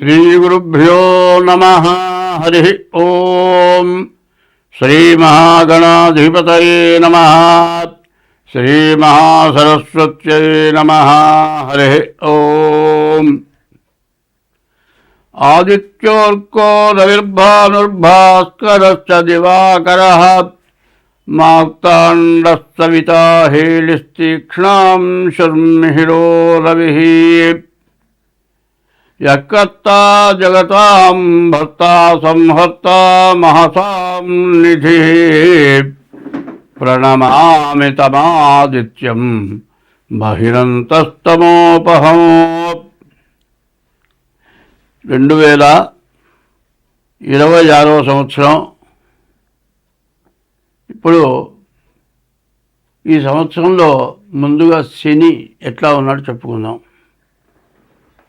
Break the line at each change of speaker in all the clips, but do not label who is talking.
श्रीगुरुभ्यो नमः। हरिः ॐ श्रीमहागणाधिपतये नमः। श्रीमहासरस्वत्यै नमः। हरिः ॐ आदित्योऽर्को रविर्भानुर्भास्करश्च दिवाकरः। माक्ताण्डः सविता हेलिस्तीक्ष्णां शर्मिहिरो रविः యకర్తా జగతాం భర్త సంహర్త మహసాం నిధి ప్రణమామి తమాదిత్యం బహిరంతస్తమోపహం రెండు వేల ఇరవై ఆరవ సంవత్సరం ఇప్పుడు ఈ సంవత్సరంలో ముందుగా శని ఎట్లా ఉన్నాడో చెప్పుకుందాం.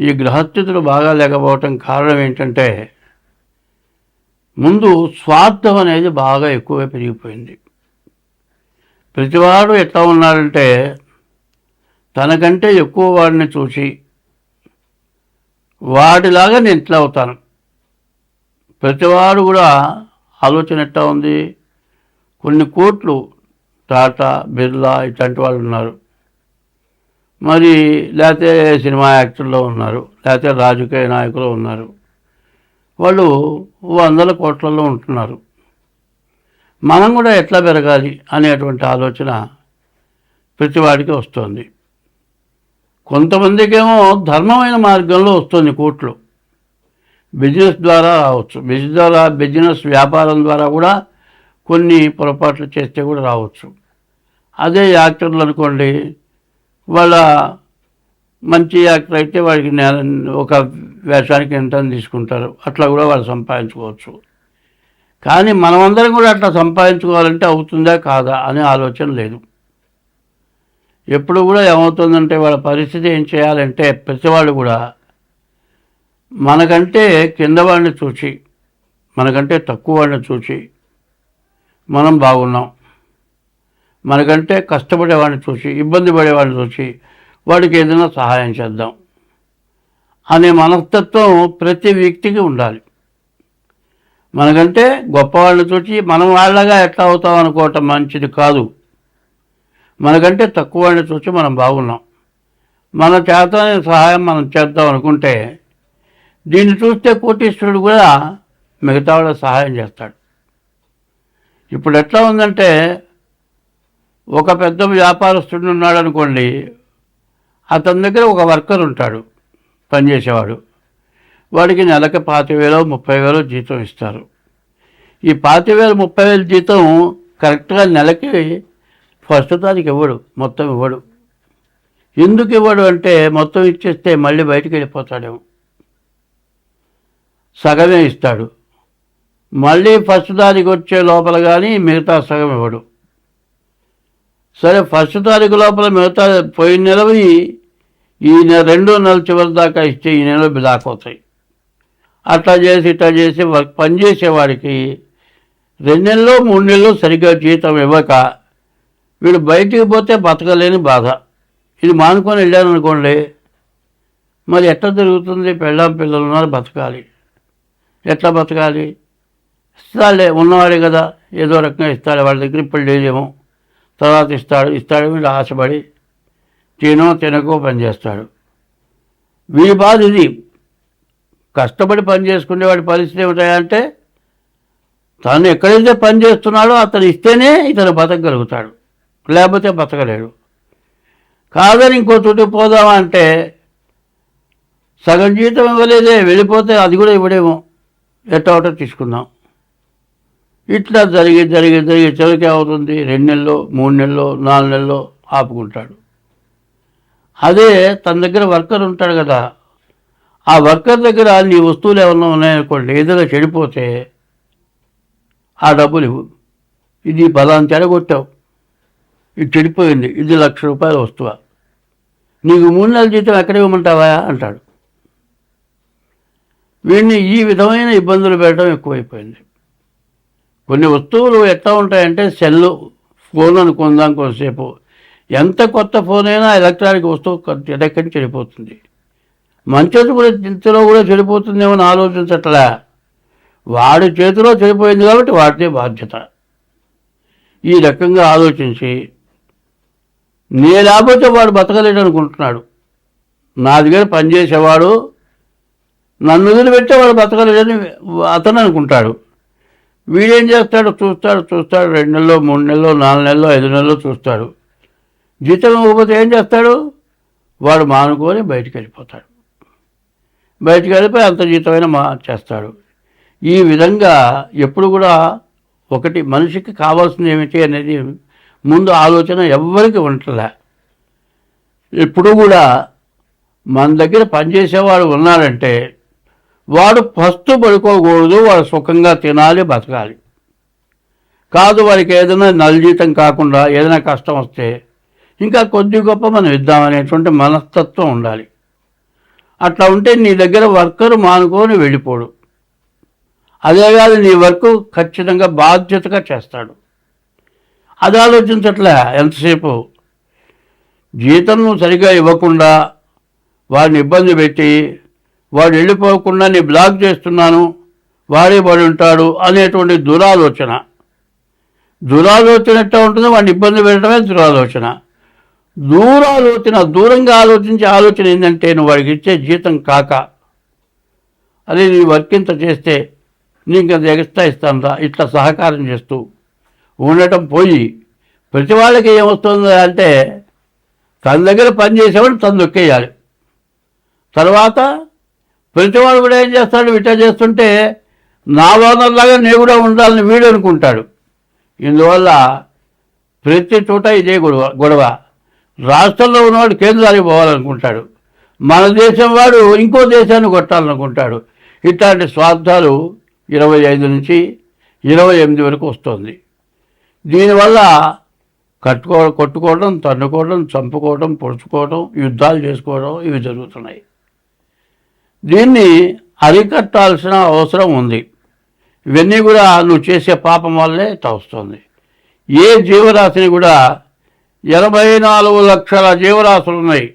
ఈ గ్రహస్థితులు బాగా లేకపోవటం కారణం ఏంటంటే ముందు స్వార్థం అనేది బాగా ఎక్కువగా పెరిగిపోయింది. ప్రతివాడు ఎట్లా ఉన్నారంటే తనకంటే ఎక్కువ వాడిని చూసి వాడిలాగా నేను ఇట్లా అవుతాను. ప్రతివాడు కూడా ఆలోచన ఎట్లా ఉంది? కొన్ని కోట్లు టాటా బిర్లా ఇట్లాంటి వాళ్ళు ఉన్నారు. మరి లేకపోతే సినిమా యాక్టర్లో ఉన్నారు లేకపోతే రాజకీయ నాయకులు ఉన్నారు. వాళ్ళు వందల కోట్లలో ఉంటున్నారు. మనం కూడా ఎట్లా పెరగాలి అనేటువంటి ఆలోచన ప్రతివాడికి వస్తుంది. కొంతమందికేమో ధర్మమైన మార్గంలో వస్తుంది కోట్లు. బిజినెస్ ద్వారా రావచ్చు. బిజినెస్ ద్వారా బిజినెస్ వ్యాపారం ద్వారా కూడా కొన్ని పొరపాట్లు చేస్తే కూడా రావచ్చు. అదే యాక్టర్లు అనుకోండి వాళ్ళ మంచి యాక్టర్ అయితే వాడికి నెల ఒక వేషానికి ఎంత తీసుకుంటారు. అట్లా కూడా వాళ్ళు సంపాదించుకోవచ్చు. కానీ మనమందరం కూడా అట్లా సంపాదించుకోవాలంటే అవుతుందా కాదా అనే ఆలోచన లేదు. ఎప్పుడు కూడా ఏమవుతుందంటే వాళ్ళ పరిస్థితి ఏం చేయాలంటే ప్రతివాళ్ళు కూడా మనకంటే కింద వాడిని చూసి మనకంటే తక్కువ వాడిని చూసి మనం బాగున్నాం. మనకంటే కష్టపడేవాడిని చూసి ఇబ్బంది పడేవాడిని చూసి వాడికి ఏదైనా సహాయం చేద్దాం అనే మనస్తత్వం ప్రతి వ్యక్తికి ఉండాలి. మనకంటే గొప్పవాళ్ళని చూసి మనం వాళ్ళగా ఎట్లా అవుతాం అనుకోవటం మంచిది కాదు. మనకంటే తక్కువ వాడిని చూసి మనం బాగున్నాం. మన చేత సహాయం మనం చేద్దాం అనుకుంటే దీన్ని చూస్తే కోటీశ్వరుడు కూడా మిగతా వాళ్ళ సహాయం చేస్తాడు. ఇప్పుడు ఎట్లా ఉందంటే ఒక పెద్ద వ్యాపారస్తుడు ఉన్నాడు అనుకోండి అతని దగ్గర ఒక వర్కర్ ఉంటాడు పనిచేసేవాడు. వాడికి నెలకి పాతి వేలు ముప్పై వేలు జీతం ఇస్తారు. ఈ పాతి వేలు ముప్పై వేలు జీతం కరెక్ట్గా నెలకి ఫస్ట్ తారీఖు ఇవ్వడు మొత్తం ఇవ్వడు. ఎందుకు ఇవ్వడు అంటే మొత్తం ఇచ్చేస్తే మళ్ళీ బయటికి వెళ్ళిపోతాడేమో. సగమే ఇస్తాడు. మళ్ళీ ఫస్ట్ తారీఖు వచ్చే లోపల కానీ మిగతా సగం ఇవ్వడు. సరే ఫస్ట్ తారీఖు లోపల మిగతా పోయిన నెలవి ఈ నెల రెండో నెల చివరి దాకా ఇస్తే ఈ నెల బిలాకవుతాయి అట్లా చేసి ఇట్లా చేసి వర్క్ పనిచేసేవాడికి రెండు నెలలు మూడు నెలలు సరిగ్గా జీతం ఇవ్వక వీడు బయటికి పోతే బతకలేని బాధ. ఇది మానుకొని వెళ్ళాను అనుకోండి మరి ఎట్లా జరుగుతుంది? పెళ్ళాం పిల్లలు ఉన్నారు బతకాలి. ఎట్లా బతకాలి? ఇస్తాలే ఉన్నవాడే కదా ఏదో రకంగా ఇస్తాడు వాళ్ళ దగ్గర ఇప్పుడు లేదేమో. తర్వాత ఇస్తాడు ఇస్తాడు వీళ్ళు ఆశపడి తినో తినకో పని చేస్తాడు. వీడి బాధ ఇది. కష్టపడి పని చేసుకునేవాడి పరిస్థితి ఏమిటాయంటే తను ఎక్కడైతే పని చేస్తున్నాడో అతను ఇస్తేనే ఇతను బతకగలుగుతాడు. లేకపోతే బతకలేడు. కాదని ఇంకో చోటు పోదామా అంటే సగం జీతం ఇవ్వలేదే వెళ్ళిపోతే అది కూడా ఇవ్వడేమో. ఎట్టా ఒకటో తీసుకుందాం. ఇట్లా జరిగి జరిగి జరిగి చివరికి అవుతుంది రెండు నెలలు మూడు నెలలు నాలుగు నెలలు ఆపుకుంటాడు. అదే తన దగ్గర వర్కర్ ఉంటాడు కదా. ఆ వర్కర్ దగ్గర నీ వస్తువులు ఏమన్నా ఉన్నాయనుకోండి ఏదైనా చెడిపోతే ఆ డబ్బులు ఇవ్వు. ఇది పలానా చెడగొట్టావు. ఇది చెడిపోయింది. ఇది లక్ష రూపాయల వస్తువు? నీకు మూడు నెలల జీతం ఎక్కడ ఇవ్వమంటావా? అంటాడు. వీడిని ఈ విధమైన ఇబ్బందులు పెట్టడం ఎక్కువైపోయింది. కొన్ని వస్తువులు ఎట్లా ఉంటాయంటే సెల్లు ఫోన్ అనుకుందాం కొంతసేపు ఎంత కొత్త ఫోన్ అయినా ఎలక్ట్రానిక్ వస్తువు ఎడక్కడి చెడిపోతుంది? మంచోటి కూడా ఇంతలో కూడా చెడిపోతుందేమో అని ఆలోచించట్లే. వాడి చేతిలో చెడిపోయింది కాబట్టి వాడితే బాధ్యత. ఈ రకంగా ఆలోచించి నే లేకపోతే వాడు బతకలేడు అనుకుంటున్నాడు. నా దగ్గర పనిచేసేవాడు నన్ను వదిలిపెట్టే వాడు బతకలేడని అతను అనుకుంటాడు. వీడేం చేస్తాడు? చూస్తాడు చూస్తాడు. రెండు నెలలో మూడు నెలలో నాలుగు నెలలో ఐదు నెలలో చూస్తాడు. జీతం ఇవ్వకపోతే ఏం చేస్తాడు? వాడు మానుకొని బయటికి వెళ్ళిపోతాడు. బయటికి వెళ్ళిపోయి అంత జీతమైన మా చేస్తాడు. ఈ విధంగా ఎప్పుడు కూడా ఒకటి మనిషికి కావాల్సింది ఏమిటి అనేది ముందు ఆలోచన ఎవ్వరికి ఉండలే ఎప్పుడు కూడా మన దగ్గర పనిచేసేవాడు ఉన్నారంటే వాడు ఫస్ట్ పడుకోకూడదు వాడు సుఖంగా తినాలి బతకాలి. కాదు వాడికి ఏదైనా నల్జీతం కాకుండా ఏదైనా కష్టం వస్తే ఇంకా కొద్ది గొప్ప మనం ఇద్దామనేటువంటి మనస్తత్వం ఉండాలి. అట్లా ఉంటే నీ దగ్గర వర్కరు మానుకొని వెళ్ళిపోడు. అదే కాదు నీ వర్క్ ఖచ్చితంగా బాధ్యతగా చేస్తాడు. అది ఆలోచించట్లే ఎంతసేపు? జీతం సరిగా ఇవ్వకుండా వారిని ఇబ్బంది పెట్టి వాడు వెళ్ళిపోకుండా నీ బ్లాక్ చేస్తున్నాను వాడే పడి ఉంటాడు అనేటువంటి దురాలోచన. దురాలోచన ఎట్లా ఉంటుంది వాడిని ఇబ్బంది పెట్టడమే దురాలోచన. దూరాలోచన దూరంగా ఆలోచించే ఆలోచన ఏంటంటే నువ్వు వాడికి ఇచ్చే జీతం కాక. అదే నీ వర్క్ ఇంత చేస్తే నీకు అది ఎక్స్ట్రా ఇస్తాను ఇట్లా సహకారం చేస్తూ ఉండటం పోయి ప్రతి వాళ్ళకి ఏమొస్తుంది అంటే తన దగ్గర పని చేసేవాడు తను దొక్కేయాలి తర్వాత ప్రతివాడు కూడా ఏం చేస్తాడు? ఇట్లా చేస్తుంటే నా ఓనర్లాగా నేను కూడా ఉండాలని వీడు అనుకుంటాడు. ఇందువల్ల ప్రతి చోట ఇదే గొడవ గొడవ. రాష్ట్రంలో ఉన్నవాడు కేంద్రానికి పోవాలనుకుంటాడు. మన దేశం వాడు ఇంకో దేశాన్ని కొట్టాలనుకుంటాడు. ఇట్లాంటి స్వార్థాలు ఇరవై ఐదు నుంచి ఇరవై ఎనిమిది వరకు వస్తుంది. దీనివల్ల కట్టుకో కొట్టుకోవడం తన్నుకోవడం చంపుకోవడం పొడుచుకోవడం యుద్ధాలు చేసుకోవడం ఇవి జరుగుతున్నాయి. దీన్ని అరికట్టాల్సిన అవసరం ఉంది. ఇవన్నీ కూడా నువ్వు చేసే పాపం వల్లే తవస్తుంది ఏ జీవరాశిని కూడా ఎనభై నాలుగు లక్షల జీవరాశులు ఉన్నాయి.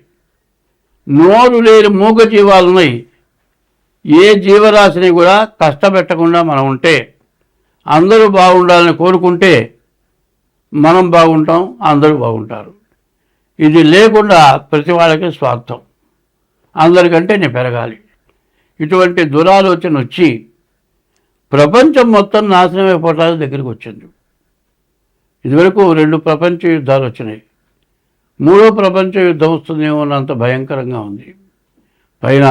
నోరు లేని మూగ జీవాలు ఉన్నాయి. ఏ జీవరాశిని కూడా కష్టపెట్టకుండా మనం ఉంటే అందరూ బాగుండాలని కోరుకుంటే మనం బాగుంటాం అందరూ బాగుంటారు. ఇది లేకుండా ప్రతి వాళ్ళకి స్వార్థం. అందరికంటే నేను పెరగాలి. ఇటువంటి దురాలోచన వచ్చి ప్రపంచం మొత్తం నాశనం అయిపోవటానికి దగ్గరికి వచ్చింది. ఇదివరకు రెండు ప్రపంచ యుద్ధాలు వచ్చినాయి. మూడో ప్రపంచ యుద్ధం వస్తుందేమో అంత భయంకరంగా ఉంది. పైన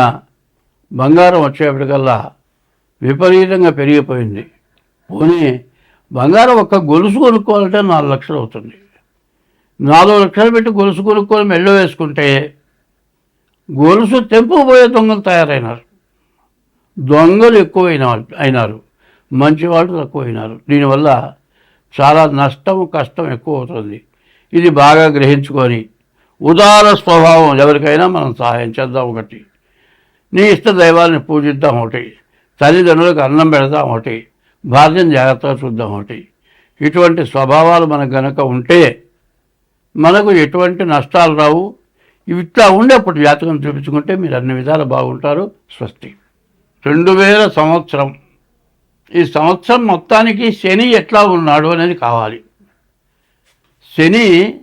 బంగారం వచ్చేప్పటికల్లా విపరీతంగా పెరిగిపోయింది. పోనీ బంగారం ఒక్క గొలుసు కొనుక్కోవాలంటే నాలుగు లక్షలు అవుతుంది. నాలుగు లక్షలు పెట్టి గొలుసు కొనుక్కొని మెళ్ళ వేసుకుంటే గొలుసు తెంపుకుపోయే దొంగలు తయారైనారు. దొంగలు ఎక్కువైన అయినారు. మంచివాళ్ళు తక్కువైనారు. దీనివల్ల చాలా నష్టం కష్టం ఎక్కువ అవుతుంది ఇది బాగా గ్రహించుకొని ఉదార స్వభావం ఎవరికైనా మనం సహాయం చేద్దాం ఒకటి. నీ ఇష్ట దైవాన్ని పూజిద్దాం ఒకటి. తల్లిదండ్రులకు అన్నం పెడదాం ఒకటి. భార్యను జాగ్రత్తగా చూద్దాం ఒకటి. ఇటువంటి స్వభావాలు మనకు గనక ఉంటే మనకు ఎటువంటి నష్టాలు రావు. ఇవి ఇట్లా ఉండేప్పుడు జాతకం చూపించుకుంటే మీరు అన్ని విధాలు బాగుంటారు. స్వస్తి. రెండు వేల సంవత్సరం. ఈ సంవత్సరం మొత్తానికి శని ఎట్లా ఉన్నాడు అనేది కావాలి. శని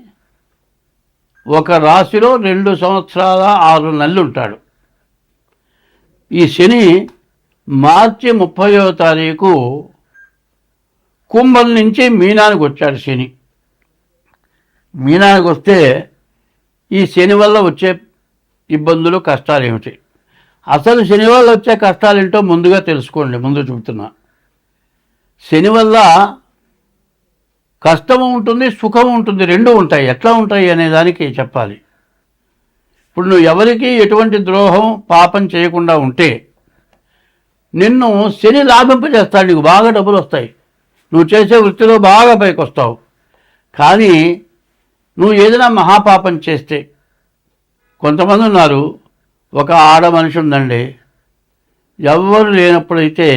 ఒక రాశిలో రెండు సంవత్సరాల ఆరు నెలలు ఉంటాడు. ఈ శని మార్చి ముప్పయో తారీఖు కుంభం నుంచి మీనానికి వచ్చాడు శని. మీనానికి వస్తే ఈ శని వల్ల వచ్చే ఇబ్బందులు కష్టాలు ఏమిటి? అసలు శని వల్ల వచ్చే కష్టాలు ఏంటో ముందుగా తెలుసుకోండి ముందు చెబుతున్నా శని వల్ల కష్టము ఉంటుంది సుఖం ఉంటుంది రెండు ఉంటాయి. ఎట్లా ఉంటాయి అనే దానికి చెప్పాలి. ఇప్పుడు నువ్వు ఎవరికి ఎటువంటి ద్రోహం పాపం చేయకుండా ఉంటే నిన్ను శని లాభింపజేస్తాడు నీకు బాగా డబ్బులు వస్తాయి. నువ్వు చేసే వృత్తిలో బాగా పైకి వస్తావు కానీ నువ్వు ఏదైనా మహాపాపం చేస్తే కొంతమంది ఉన్నారు ఒక ఆడ మనిషి ఉందండి. ఎవ్వరు లేనప్పుడైతే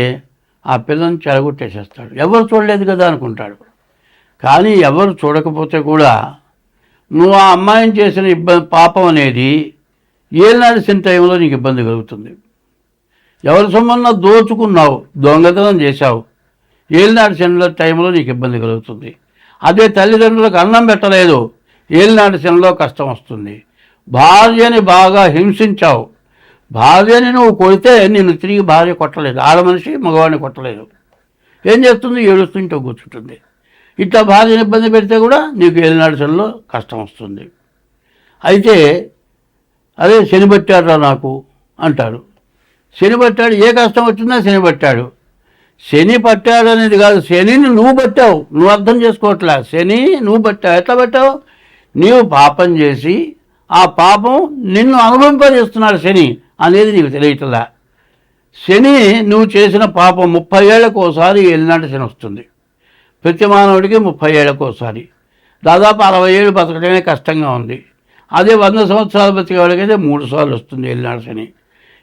ఆ పిల్లని చెడగొట్టేసేస్తాడు. ఎవరు చూడలేదు కదా అనుకుంటాడు. కానీ ఎవరు చూడకపోతే కూడా నువ్వు ఆ అమ్మాయిని చేసిన ఇబ్బంది పాపం అనేది ఏనాడిసిన టైంలో నీకు ఇబ్బంది కలుగుతుంది. ఎవరి సొమ్మన్నా దోచుకున్నావు దొంగతనం చేశావు ఏలినాటి శనిలో టైంలో నీకు ఇబ్బంది కలుగుతుంది. అదే తల్లిదండ్రులకు అన్నం పెట్టలేదు ఏలినాటి శనిలో కష్టం వస్తుంది. భార్యని బాగా హింసించావు. భార్యని నువ్వు కొడితే నేను తిరిగి భార్య కొట్టలేదు. ఆడ మనిషి మగవాడిని కొట్టలేదు. ఏం చేస్తుంది? ఏడుస్తుంటే కూర్చుంటుంది. ఇట్లా భార్యను ఇబ్బంది పెడితే కూడా నీకు ఏలినాటి శనిలో కష్టం వస్తుంది. అయితే అదే శనిబట్టాడురా నాకు అంటాడు. శని పట్టాడు. ఏ కష్టం వచ్చిందా శని పట్టాడు. శని పట్టాడు అనేది కాదు. శనిని నువ్వు పట్టావు. నువ్వు అర్థం చేసుకోవట్లే. శని నువ్వు పట్టావు. ఎట్లా పట్టావు? నీవు పాపం చేసి ఆ పాపం నిన్ను అనుభవింపజేస్తున్నాడు శని అనేది నీకు తెలియటలా. శని నువ్వు చేసిన పాపం ముప్పై ఏళ్ళకు ఒకసారి ఎల్లినాటి శని వస్తుంది. ప్రతి మానవుడికి ముప్పై ఏళ్ళకు ఒకసారి. దాదాపు అరవై ఏళ్ళు బతకడమే కష్టంగా ఉంది. అదే వంద సంవత్సరాలు బతికే వాళ్ళకైతే మూడు సార్లు వస్తుంది ఎల్నాడు శని.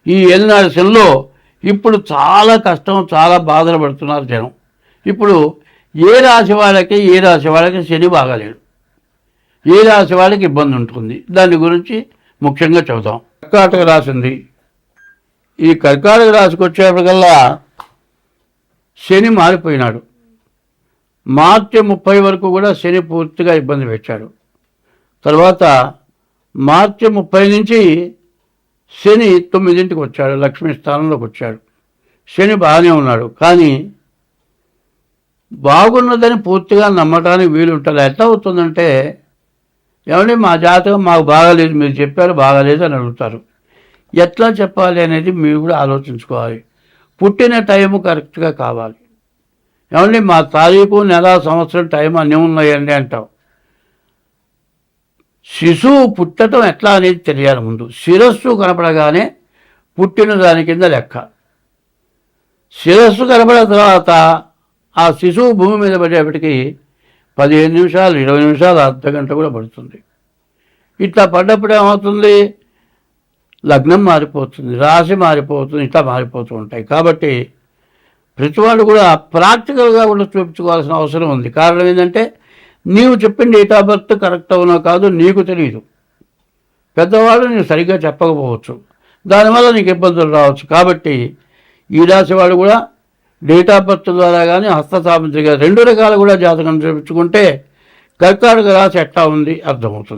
ఈ ఎల్లినాడు శనిలో ఇప్పుడు చాలా కష్టం చాలా బాధలు పడుతున్నారు జనం. ఇప్పుడు ఏ రాశి వాళ్ళకి ఏ రాశి వాళ్ళకి శని బాగాలేడు. ఏ రాశి వాళ్ళకి ఇబ్బంది ఉంటుంది? దాని గురించి ముఖ్యంగా చెబుతాం కర్కాటక రాశి ఉంది. ఈ కర్కాటక రాశికి వచ్చేప్పటికల్లా శని మారిపోయినాడు. మార్చి ముప్పై వరకు కూడా శని పూర్తిగా ఇబ్బంది పెట్టాడు. తర్వాత మార్చి ముప్పై నుంచి శని తొమ్మిదింటికి వచ్చాడు లక్ష్మీ స్థానంలోకి వచ్చాడు. శని బాగానే ఉన్నాడు కానీ బాగున్నదని పూర్తిగా నమ్మటానికి వీలుంటుంది ఎంత ఎట్లా అవుతుందంటే ఏమంటే మా జాతకం మాకు బాగాలేదు మీరు చెప్పారు బాగాలేదు అని అడుగుతారు. ఎట్లా చెప్పాలి అనేది మీరు కూడా ఆలోచించుకోవాలి. పుట్టిన టైం కరెక్ట్గా కావాలి. ఏమండి మా తారీఖు నెల సంవత్సరం టైం అన్నీ ఉన్నాయండి అంటాం. శిశువు పుట్టడం ఎట్లా అనేది తెలియాలి ముందు. శిరస్సు కనపడగానే పుట్టిన దాని కింద లెక్క. శిరస్సు కనపడిన తర్వాత ఆ శిశువు భూమి మీద పడేపటికి పదిహేను నిమిషాలు ఇరవై నిమిషాలు అర్ధ గంట కూడా పడుతుంది. ఇట్లా పడ్డప్పుడు ఏమవుతుంది? లగ్నం మారిపోతుంది రాశి మారిపోతుంది ఇట్లా మారిపోతూ ఉంటాయి. కాబట్టి ప్రతివాడు కూడా ప్రాక్టికల్గా కూడా చూపించుకోవాల్సిన అవసరం ఉంది. కారణం ఏంటంటే నీవు చెప్పిన డేట్ ఆఫ్ బర్త్ కరెక్ట్ అవునో కాదు నీకు తెలియదు. పెద్దవాళ్ళు నీకు సరిగ్గా చెప్పకపోవచ్చు. దానివల్ల నీకు ఇబ్బందులు రావచ్చు. కాబట్టి ఈ రాశి వాళ్ళు కూడా డేట్ ఆఫ్ బర్త్ ద్వారా కానీ హస్త రెండు రకాలు కూడా జాతకం చూపించుకుంటే కర్కాటక రాశి ఎట్లా ఉంది అర్థమవుతుంది.